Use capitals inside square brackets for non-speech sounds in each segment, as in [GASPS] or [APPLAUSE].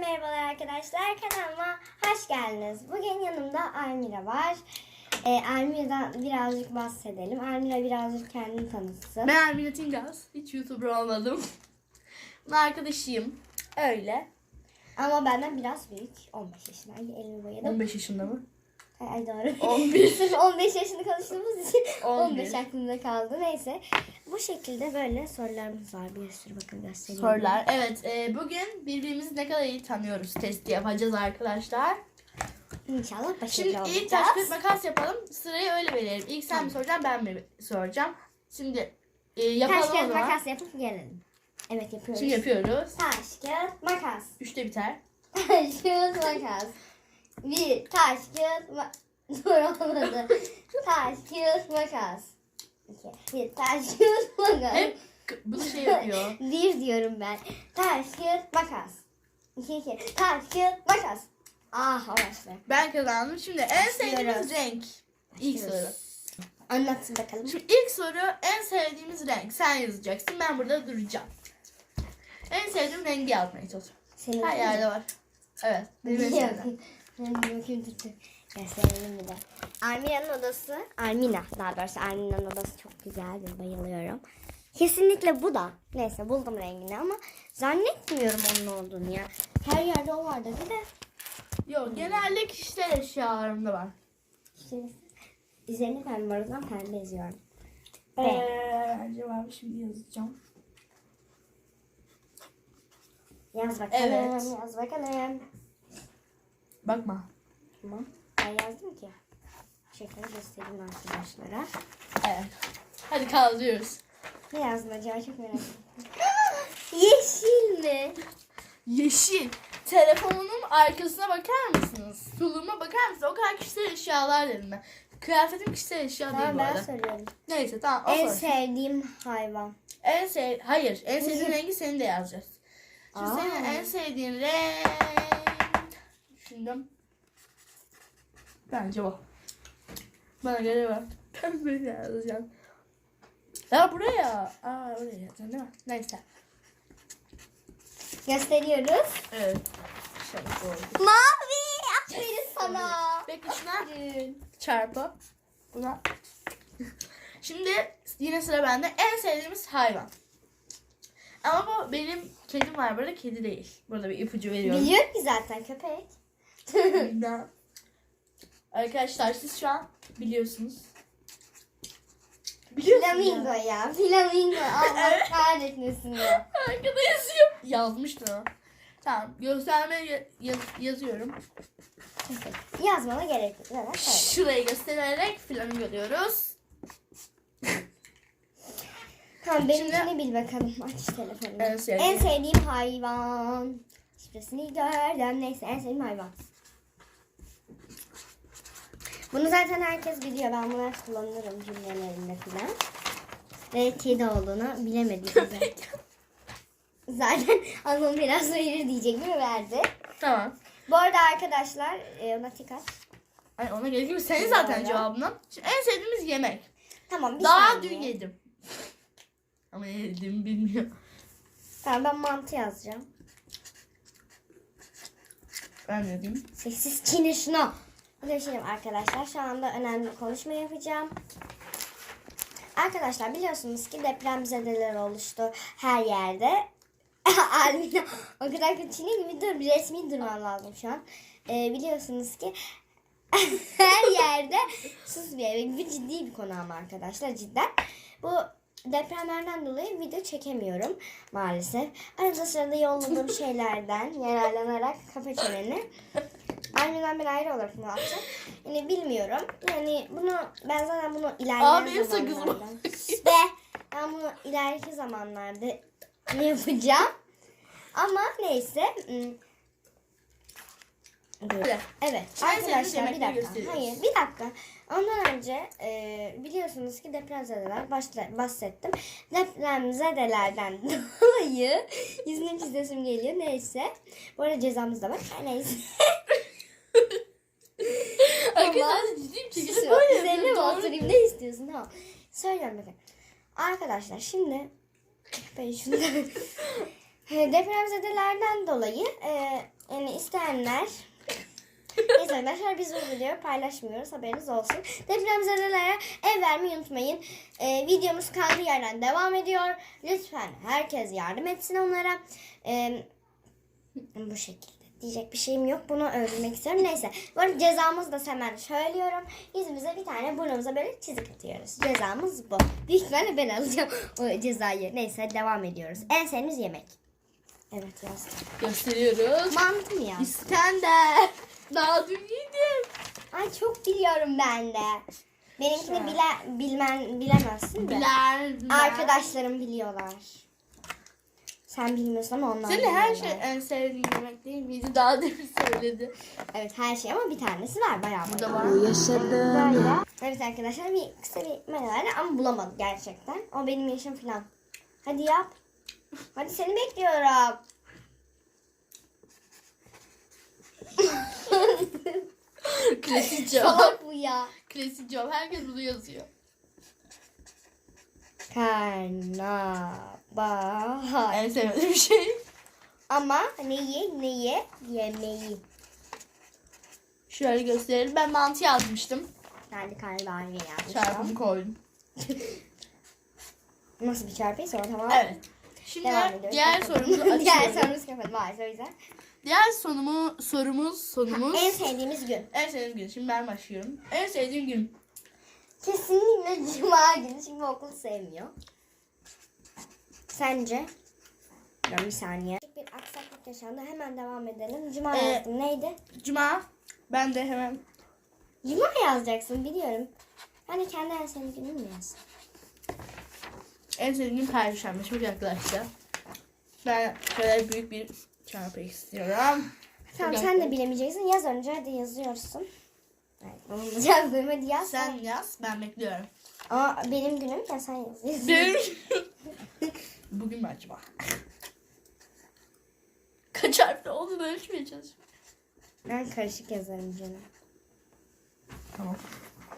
Merhabalar arkadaşlar kanalıma hoş geldiniz. Bugün yanımda Almira var. Ee, Almira'dan birazcık bahsedelim. Almira birazcık kendini tanıtsın. Ben Ermine Tingaz. Hiç YouTuber olmadım. [LAUGHS] Ben arkadaşıyım. Öyle. Ama benden biraz büyük. 15 yaşındayım. Elimi boyadım. 15 yaşında mı? Ay, doğru. 11. Sırf 15 yaşını konuştuğumuz için [LAUGHS] 11. 15 aklımda kaldı. Neyse. Bu şekilde böyle sorularımız var. Bir sürü bakın göstereyim. Sorular. Evet. e, bugün birbirimizi ne kadar iyi tanıyoruz testi yapacağız arkadaşlar. İnşallah başarılı Şimdi olacağız. ilk taş kağıt makas yapalım. Sırayı öyle verelim. İlk sen mi soracaksın ben mi soracağım? Şimdi e, yapalım Taş o kağıt makas yapıp gelelim. Evet yapıyoruz. Şimdi yapıyoruz. Taş kağıt makas. Üçte biter. Taş kağıt makas. Bir taş kağıt ma... [LAUGHS] Dur olmadı. taş kağıt makas. İki. Bir taş kağıt makas. Hep k- bunu şey yapıyor. [LAUGHS] Bir diyorum ben. Taş kağıt makas. İki iki. Taş kağıt makas. Ah başla. Ben kazandım. Şimdi en sevdiğimiz Başlıyoruz. renk. İlk soru. Anlatsın bakalım. Şimdi ilk soru en sevdiğimiz renk. Sen yazacaksın. Ben burada duracağım. En sevdiğim rengi yazmaya çalışıyorum. Senin Her yerde var. Evet. Benim en sevdiğim. Ben bakayım tuttu. Bir de. Armina'nın odası, Armina daha doğrusu Armina'nın odası çok güzeldir. Bayılıyorum. Kesinlikle bu da. Neyse buldum rengini ama zannetmiyorum onun olduğunu ya. Her yerde o var dedi de. Yok genelde kişisel eşyalarımda var. İşte üzerine pembe var o zaman pembe yazıyorum. Ee, cevabı şimdi yazacağım. Yaz bakalım. Evet. Yaz bakalım. Bakma. Tamam. Ben yazdım ki. Şöyle göstereyim arkadaşlara. Evet. Hadi kaldırıyoruz. Ne yazdın acaba çok merak ettim. [GASPS] Yeşil mi? Yeşil. Telefonumun arkasına bakar mısınız? Tuluma bakar mısınız? O kadar kişisel eşyalar dedim ben. Kıyafetim kişisel eşya değil Tamam bu ben arada. soruyorum. Neyse tamam. O En sorsun. sevdiğim hayvan. En sev hayır, en sevdiğin [LAUGHS] rengi senin de yazacağız. Şimdi Aa. senin en sevdiğin renk düşündüm. Bence bu. Bana göre. Ben böyle yazacağım. Ya buraya. Aa oraya yazacaksın değil mi? Neyse. Gösteriyoruz. Evet. Şöyle oldu. Mavi. Aferin sana. Peki şuna çarpı. Buna. Şimdi yine sıra bende. En sevdiğimiz hayvan. Ama bu benim kedim var burada kedi değil. Burada bir ipucu veriyorum. Biliyor ki zaten köpek. Bilmem. Arkadaşlar siz şu an biliyorsunuz. Biliyorsunuz Flamingo ya. ya. Flamingo. Allah kahretmesin ya. Arkada yazıyor. Yazmıştı o. Tamam. Göstermeye ya- yaz- yazıyorum. Yazmana gerek yok. Neden? Şurayı göstererek flamingo diyoruz. Tamam benimkini Şimdi- bil bakalım. Aç telefonu. En sevdiğim. En sevdiğim hayvan. Şifresini gördüm. Neyse en sevdiğim hayvan. Bunu zaten herkes biliyor. Ben bunu hep kullanırım cümlelerinde filan. Ve kedi olduğunu bilemedim. [LAUGHS] Zaten anlam biraz verir diyecek mi verdi. tamam. Bu arada arkadaşlar e, ona dikkat. Ay ona gerek yok. Senin zaten Doğru. cevabın. Şimdi en sevdiğimiz yemek. Tamam bir Daha saniye. dün yedim. [LAUGHS] Ama ne yediğimi bilmiyorum. Tamam ben mantı yazacağım. Ben ne diyeyim? Sessiz çiğne şunu. Görüşelim arkadaşlar. Şu anda önemli bir konuşma yapacağım. Arkadaşlar biliyorsunuz ki depremzedeler oluştu her yerde. [LAUGHS] Almina o kadar kötü çiğne gibi dur. Bir resmi durman lazım şu an. Ee, biliyorsunuz ki [LAUGHS] her yerde sus bir eve. Bu ciddi bir konu ama arkadaşlar cidden. Bu depremlerden dolayı video çekemiyorum maalesef. Arada sırada yolladığım şeylerden yararlanarak kafa çeneni. Annemden ben ayrı olarak ne yapacağım? Yani bilmiyorum. Yani bunu ben zaten bunu ilerleyen sakızım zamanlarda. İşte ben bunu ileriki zamanlarda ne yapacağım? Ama neyse. hmm. Evet arkadaşlar bir dakika. Hayır bir dakika. Ondan önce e, biliyorsunuz ki depremzedeler başta bahsettim. Depremzedelerden [LAUGHS] dolayı yüzüne çizesim geliyor. Neyse. Bu arada cezamız da var. Neyse. [LAUGHS] Arkadaşlar ciddi bir şekilde Şu, böyle Üzerine mi oturayım ne istiyorsun? Tamam. Söylüyorum bakın. Arkadaşlar şimdi ben şunu [LAUGHS] depremzedelerden dolayı e, Yani isteyenler Neyse arkadaşlar biz bu videoyu paylaşmıyoruz haberiniz olsun. Depremzedelere ev vermeyi unutmayın. Ee, videomuz kaldığı yerden devam ediyor. Lütfen herkes yardım etsin onlara. Ee, bu şekilde. Diyecek bir şeyim yok. Bunu öğrenmek istiyorum. Neyse. Bu arada cezamızı da hemen söylüyorum. Yüzümüze bir tane burnumuza böyle çizik atıyoruz. Cezamız bu. Büyük ihtimalle ben alacağım o cezayı. Neyse devam ediyoruz. En sevdiğimiz yemek. Evet yazdım. Gösteriyoruz. Mantı mı ya? İskender. Daha dün yedim. Ay çok biliyorum ben de. Benimkini bile, bilmen, bilemezsin de. Biler. biler. Arkadaşlarım biliyorlar. Sen bilmiyorsun ama onlar Senin her şey en sevdiğin yemek değil miydi? Daha demin söyledi. Evet her şey ama bir tanesi var bayağı Burada bayağı. var. Böyle. Evet arkadaşlar bir kısa bir menüler ama bulamadım gerçekten. O benim yaşım falan. Hadi yap. Hadi seni bekliyorum. [LAUGHS] Klasik [LAUGHS] cevap. Salak bu ya. Klasik cevap. Herkes bunu yazıyor. Karnabahar. En sevdiğim şey. Ama neyi neyi yemeği. Şöyle gösterelim. Ben mantı yazmıştım. Ben de karnabahar yazmıştım. Çarpımı koydum. [LAUGHS] Nasıl bir çarpıysa o tamam. Evet. Şimdi diğer sorumuzu [LAUGHS] diğer açıyorum. sorumuz kapalı maalesef o yüzden. Diğer sorumu, sorumuz, sonumuz. En sevdiğimiz gün. En sevdiğim gün. Şimdi ben başlıyorum. En sevdiğim gün. Kesinlikle cuma günü çünkü okul sevmiyor. Sence? Dur bir saniye. Bir aksaklık yaşandı. Hemen devam edelim. Cuma Ee, yazdım. Neydi? Cuma. Ben de hemen Cuma yazacaksın biliyorum. Hani kendi en sevdiğin günün mü yaz? en sevdiğim Perşembe. Çok yaklaştı. Ben şöyle büyük bir çarpı istiyorum. Tamam Çok sen de bilemeyeceksin. Yaz önce hadi yazıyorsun. Evet, yazdım. Hadi yaz. Sen yaz. Ben bekliyorum. Ama benim günüm ya sen yaz. Benim... Bugün mü acaba? [LAUGHS] Kaç harfli olduğunu ölçmeye çalışıyorum. Ben karışık yazarım canım. Tamam.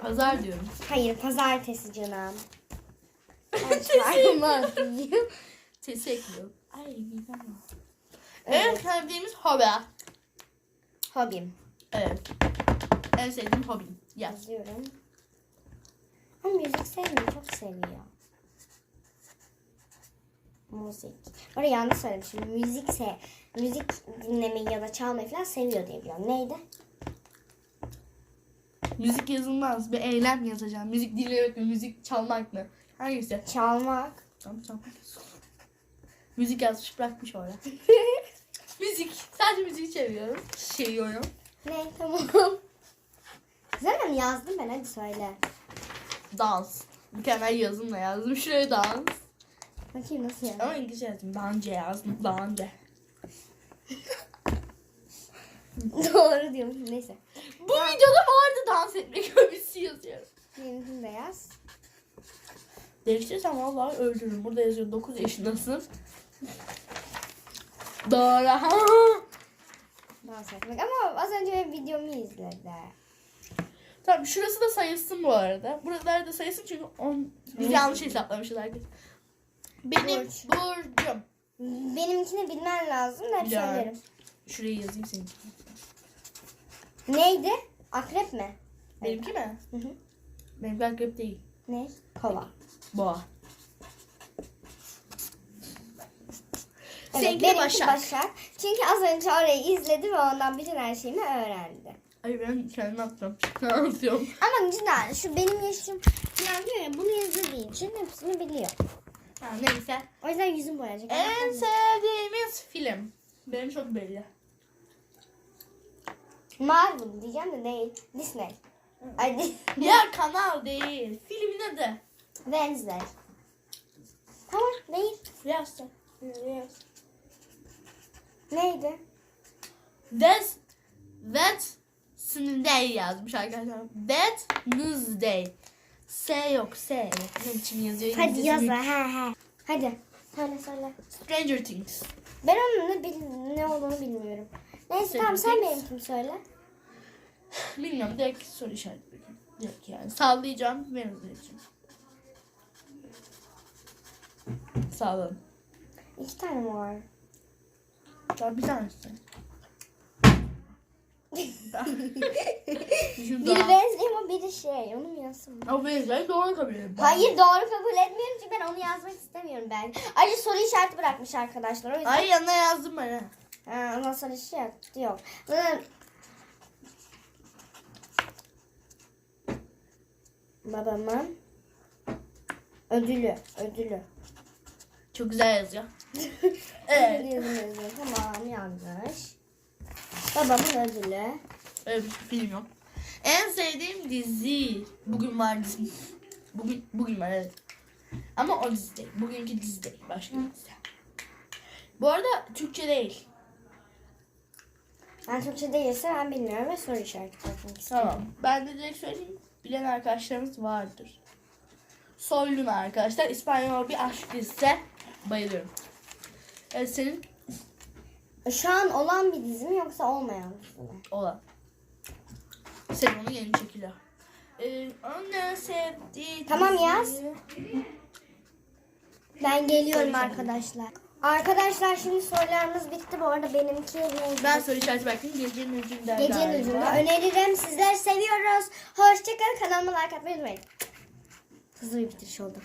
Pazar diyorum. Hayır pazartesi canım. Sesi ekliyorum. Ay var. Evet. En sevdiğimiz hobi. Hobim. Evet. En sevdiğim hobim. Yaz. Yazıyorum. Ama müzik sevmiyor. Çok seviyor. Müzik. Orada yanlış söylemişim. Müzik se müzik dinlemeyi ya da çalmayı falan seviyor diye biliyorum. Neydi? Müzik yazılmaz. Bir eylem yazacağım. Müzik dinlemek mi? Müzik çalmak mı? Hangisi? Çalmak. Tamam tamam. Müzik yazmış bırakmış orada. [LAUGHS] müzik. Sadece müziği seviyorum. Seviyorum. ne? Tamam. Zaten yazdım ben. Hadi söyle. Dans. Mükemmel yazımla yazdım. Şuraya dans. Bakayım nasıl yazdım. Ama İngilizce yazdım. Bence yazdım. Bence. [LAUGHS] Doğru diyorum. Neyse. Bu videoda vardı dans etmek [LAUGHS] hobisi yazıyorum. Benimkini de yaz. Değiştirsem vallahi öldürürüm. Burada yazıyor 9 yaşındasın. Doğru. Dans etmek. Ama az önce benim videomu izledi. Tamam şurası da sayılsın bu arada. Buralar da sayılsın çünkü on... biz yanlış hesaplamışız herkes. Benim Burç. burcum. Benimkini bilmen lazım da hep Biliyorum. söylerim. Şurayı yazayım senin. Neydi? Akrep mi? Benimki mi? Hı hı. Benimki akrep değil. Ne? Kova. Boğa. Evet, de benimki Başak. Başak. Çünkü az önce orayı izledi ve ondan bütün her şeyimi öğrendi. Ay ben kendim atmam. Ne anlatıyorum? Ama cidden şu benim yaşım falan diyor ya bunu yazdığı için hepsini biliyor. Ha, neyse. O yüzden yüzüm boyayacak. En sevdiğimiz film. Benim çok belli. Marvel diyeceğim de değil. Disney. Dis- [LAUGHS] Ya kanal değil. Filmin adı. Wednesday. Tamam değil. Sen. Yaz. Neydi? That that Sunday yazmış arkadaşlar. That Newsday. S yok S yok. Ne biçim yazıyor? Hadi yaz. He he. Hadi. Söyle söyle. Stranger Things. Ben onun ne, bil- ne olduğunu bilmiyorum. Neyse tamam sen Sevdiğiniz- benimkini söyle. Bilmiyorum direkt soru işareti. Direkt yani. Sallayacağım. Ben izleyeceğim. Sağlam. İki tane mi var? Tamam bir tanesi. [LAUGHS] Biri daha- benziyor ama biri şey. Onu mu yazsın? O benzer doğru kabul ederim. Hayır doğru kabul etmiyorum çünkü ben onu yazmak istemiyorum ben. Ayrıca soru işareti bırakmış arkadaşlar. O yüzden Ay yanına yazdım ben. ha. Ha, ondan sonra işareti yok. Zaten- Babamın ödülü. Ödülü. Çok güzel yazıyor. [LAUGHS] Evet. Ödülü yazıyor. Tamam yanlış. Babamın. Öyle bir film yok. En sevdiğim dizi. Bugün var dizi. Bugün, bugün var evet. Ama o dizi değil. Bugünkü dizi değil. Başka bir dizi. Bu arada Türkçe değil. Ben Türkçe değilse ben bilmiyorum ve soru işareti istiyorum. Tamam. Ben de direkt söyleyeyim. Bilen arkadaşlarımız vardır. Soylun arkadaşlar. İspanyol bir aşk dizisi. Bayılıyorum. Evet senin Şu an olan bir dizi mi yoksa olmayan dizi mi? olan. Senin onu yeni çekiliyor. Ee, anne sevdiği Tamam, dizi- yaz. Ben geliyorum arkadaşlar. Arkadaşlar şimdi sorularımız bitti. Bu arada benimki neydi? Ben soru işareti bıraktım. Gecenin ucunda. Gecenin galiba. ucunda öneririm. Sizleri seviyoruz. Hoşçakalın. Kanalıma like atmayı unutmayın. Hızlı bir bitiriş oldu.